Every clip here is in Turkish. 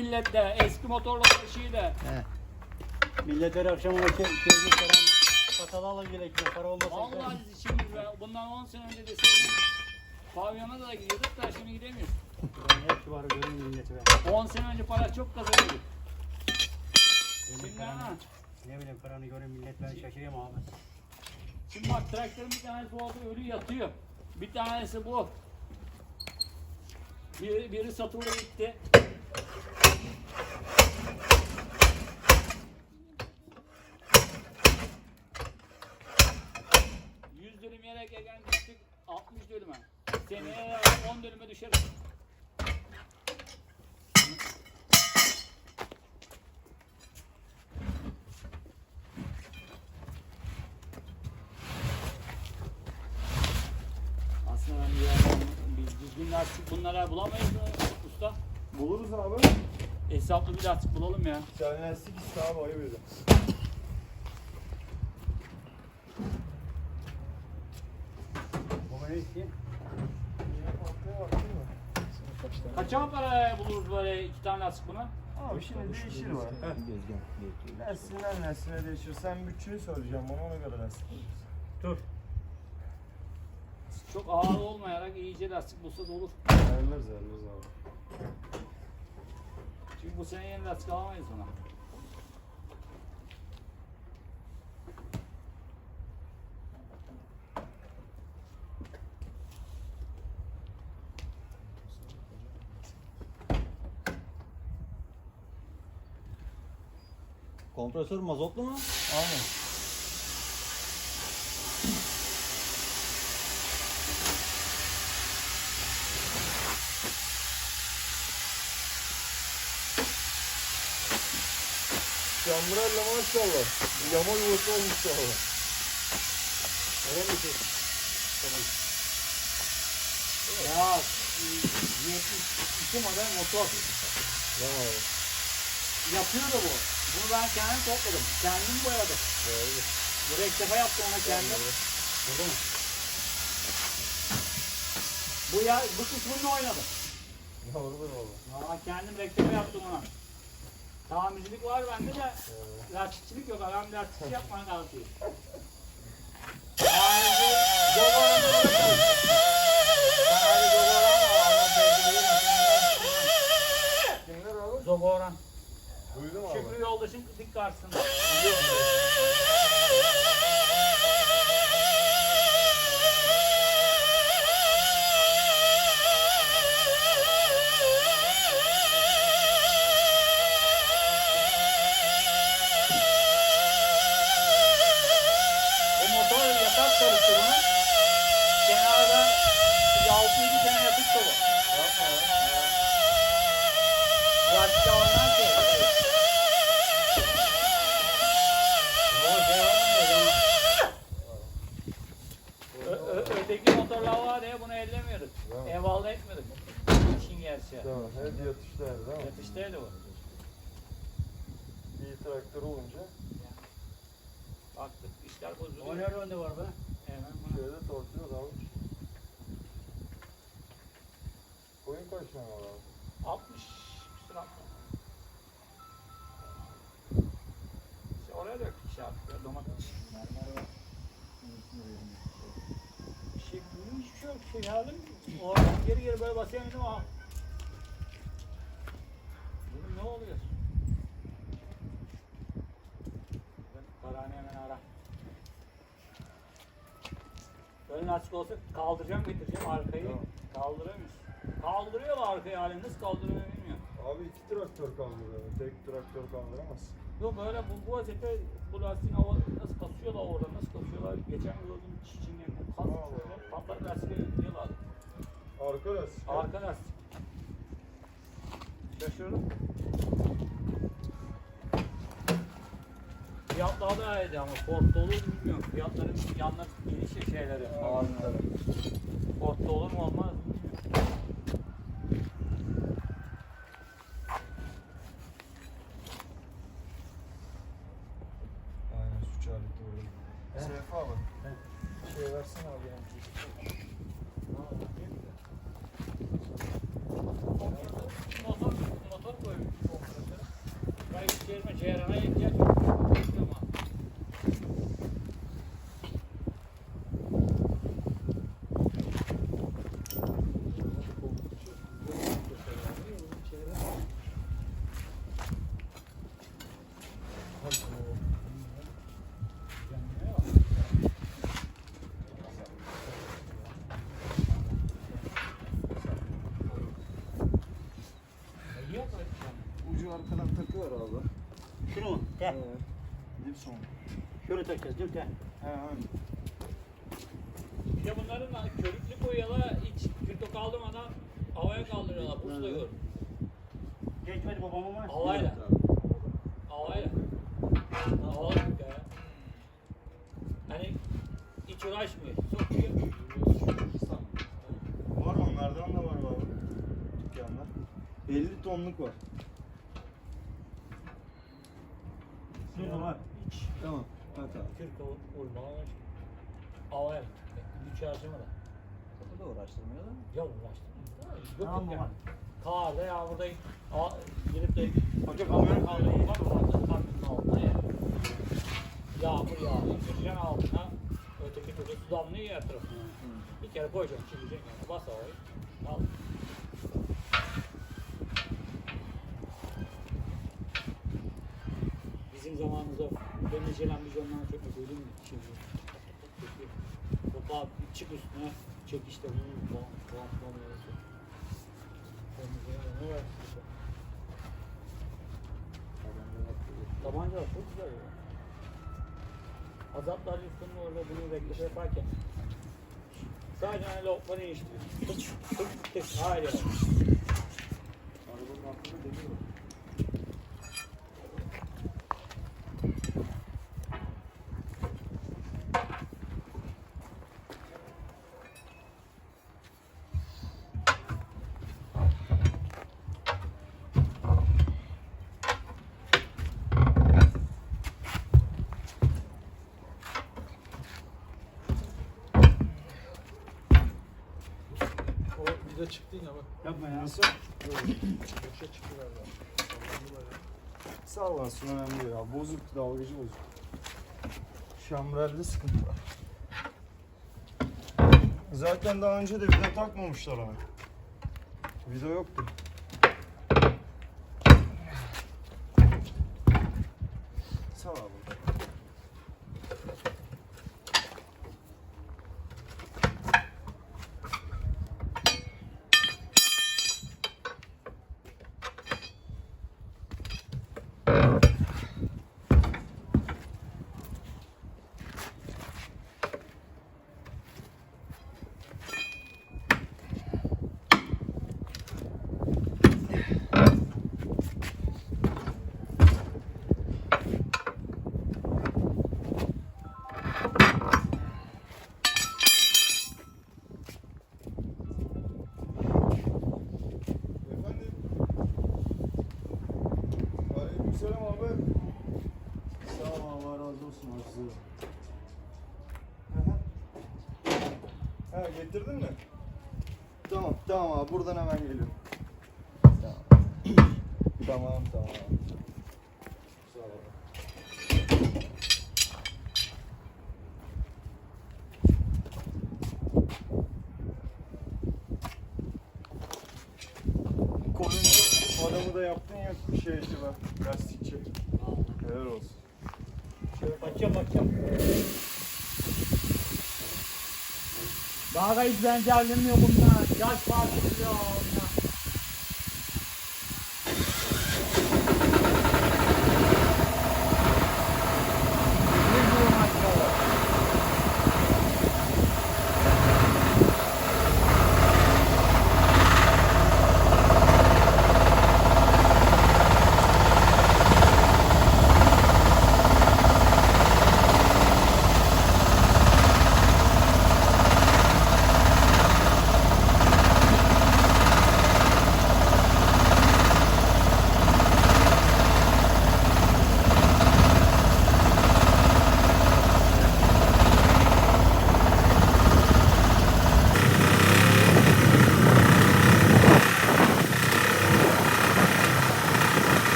millet de. Eski motorlu şeyi de. He. Millet her akşam ona ke- keyifli paran katalalı gerekiyor. Para olmasa Vallahi şimdi ben bundan 10 sene önce deseydim pavyona da gidiyorduk da şimdi gidemiyoruz. Ben hep var görün milleti be. 10 sene önce para çok kazanıyorduk. Şimdi paranı- ha. Ne bileyim paranı görün millet ben şaşırıyorum abi. Şimdi bak traktörün bir tanesi oldu ölü yatıyor. Bir tanesi bu. Biri, biri satıldı gitti. Seneye 10 dönüme düşeriz. Aslında ben bir yerden biz düzgün lastik bunlara bulamayız mı usta? Buluruz abi. Hesaplı bir lastik bulalım ya. Sen lastik iste abi ayıp edin. Baba ne istiyorsun? Kaça para buluruz böyle iki tane lastik buna? Abi şimdi değişir var. Neslinden nesline değişir. Sen bütçeyi söyleyeceğim bana ona göre lastik. Dur. Çok ağır olmayarak iyice lastik bulsa da olur. Ayarlarız ayarlarız abi. Çünkü bu sene yeni lastik alamayız buna. Kompresör mazotlu mu? Aynen. Şambrella maşallah. Yama yuvası olmuş valla. Öyle mi ki? Tamam. Ya 72 model motor. Abi. Yapıyor da bu. Bunu ben kendim topladım. Kendim boyadım. Doğru. Bu rektefe yaptım ona kendim. Burada mı? Bu ya bu kısmını oynadım. Doğrudur valla. Aa, kendim rektefe yaptım ona. Tamircilik var bende de lastikçilik yok. Adam lastikçi yapmaya kalkıyor. Ayrıca Zobaran'ı bırakalım. Duydum abi. Şükrü yoldaşın dik karşısında. Bunun. Kenarda 6-7 tane yatık dolu. Yapma ya. Eyvallah etmedik. İşin gerçeği. Tamam. Hep yatışlar değil mi? Yatıştaydı bu. İyi traktör olunca Baktık işler O bozuluyor. nerede önde var be? Hemen bunu- şeyde torpillo da almış. Koyun kaç tane var abi? 60 küsur 60. İşte oraya dök şey yapıyor. Domates. Mermer var. Şey, hiçbir şey yok. Şey aldım. Oradan geri geri böyle basıyorum dedim ha. Dedim ne oluyor? Ben Karani hemen ara. Ön lastik olsa kaldıracağım getireceğim arkayı. Tamam. Kaldıramıyoruz. Kaldırıyor da arkayı hali nasıl kaldırıyor bilmiyorum. Abi iki traktör kaldırıyor. Tek traktör kaldıramaz. Yok böyle bu, bu vaziyette bu lastiğin hava kasıyorlar orada nasıl kasıyorlar. Geçen gördüm çiçeğinin kas Allah Allah. böyle patlak lastiği diyorlar. Arka lastik. Arka lastik. Şaşırdım. Fiyatlar da iyiydi ama Ford'da olur mu bilmiyorum. Fiyatların yanlar geniş şeyleri. Ağırlıkları. Ford'da olur mu olmaz mı bilmiyorum. Aynen suç aleti orada. Seyfi abi. Şey versene abi yani. Motor, motor koymuş. Seyrana ihtiyaç yok. Ama Yok arkadan takıyor abi. Şunu mu? Gel. Dip son. Şunu takacağız değil mi? Gel. He aynı. İşte bunların körüklü koyuyorlar hiç kürtü kaldırmadan havaya kaldırıyorlar. Pusla gör. Geçmedi babam ama. Havayla. Havayla. Havayla ya. Hani hiç uğraşmıyor. Sokuyor. Var onlardan da var abi. Dükkanda. 50 tonluk var. Şurada var. Tamam. Hadi abi. Kürk vurmalar. Havayla. Hiç harcamadan. O da uğraştırmıyor da. Ya uğraştırmıyor. Tamam yani. Karda yağmurda girip de Hoca kamera kaldırıyor. Bak orada karnının altına ya. Yağmur yağıyor. Gireceksin altına. Öteki türlü su damlıyor ya tarafına. Bir kere koyacaksın, çekeceksin yani. Bas havayı. Al. Bizim zamanımızda ben de Ceylan biz ondan çok ödüydüm mi? Şimdi. Topa çık üstüne çek işte bunu. Bam bam bam. Ne var? Tabanca çok güzel ya. Azaplar üstünde orada bunu beklese yaparken. Sadece hani lokmanı işliyor. Tık tık tık. Hayır. Arabanın altında demir var. Çıktı yine bak. Yapma ya. Nasıl? Boşa çıktı galiba. Bayağı. Sallansın önemli ya. Bozuk dalgıcı bozuk. Şamrelde sıkıntı var. Zaten daha önce de vida takmamışlar ona. Vida yoktu. Sağ ol. Efendim? Aleykümselam abi. Sağ ol Allah razı olsun Aziz. Ha getirdin mi? Tamam tamam abi buradan hemen geliyorum. Tamam. tamam tamam. Sağ ol. Adamı da yaptın ya şeyci bak lastikçi. Helal olsun. Bakacağım bakacağım. Daha da hiç bence ayrılmıyor bunlar. Yaş farkı ya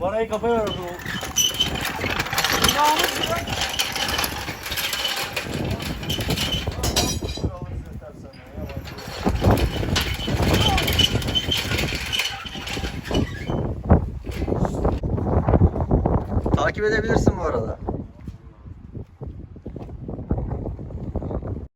Dayı kafaya ver o zaman. Takip edebilirsin bu arada.